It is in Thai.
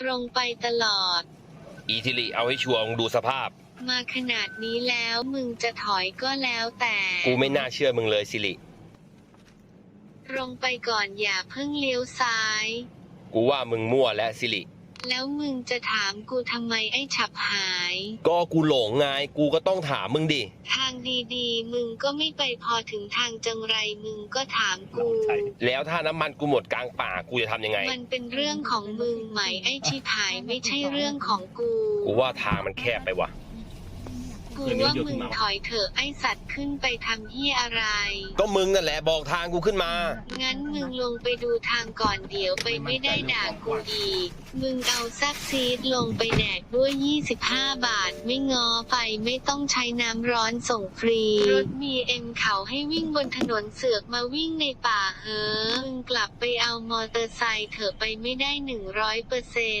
ตรงไปตลอด อีทิลิเอาให้ชัวร์มึงดูสภาพ มาขนาดนี้แล้วมึงจะถอยก็แล้วแต่กูไม่น่าเชื่อมึงเลยสิริ ตรงไปก่อนอย่าเพิ่งเลี้ยวซ้าย กูว่ามึงมั่วและสิริ แล้วมึงจะถามกูทำไมไอ้ฉับหาย ก็กูหลงไง กูก็ต้องถามมึงดิ ทางดีๆ มึงก็ไม่ไปพอถึงทางจังไรมึงก็ถามกู แล้วถ้าน้ำมันกูหมดกลางป่ากูจะทำยังไง มันเป็นเรื่องของมึงไหมไอ้ชิบหายไม่ใช่เรื่องของกู กูว่าทางมันแคบไปว่ะ กูว่ามึงถอยเถอะไอ้สัตว์ขึ้นไปทำเฮียอะไร ก็มึงนั่นแหละบอกทางกูขึ้นมา งั้นมึงลงไปดูทางก่อนเดี๋ยวไปไม่ได้ด่ากูอีก มึงเอาซักซีดลงไปแดกด้วย 25 บาทไม่งอไปไม่ต้องใช้น้ำร้อนส่งฟรี รถมีเอ็มเขาให้วิ่งบนถนนเสือกมาวิ่งในป่าเฮ้อมึงกลับไปเอามอเตอร์ไซค์เถอะไปไม่ได้100%เปอร์เซ็น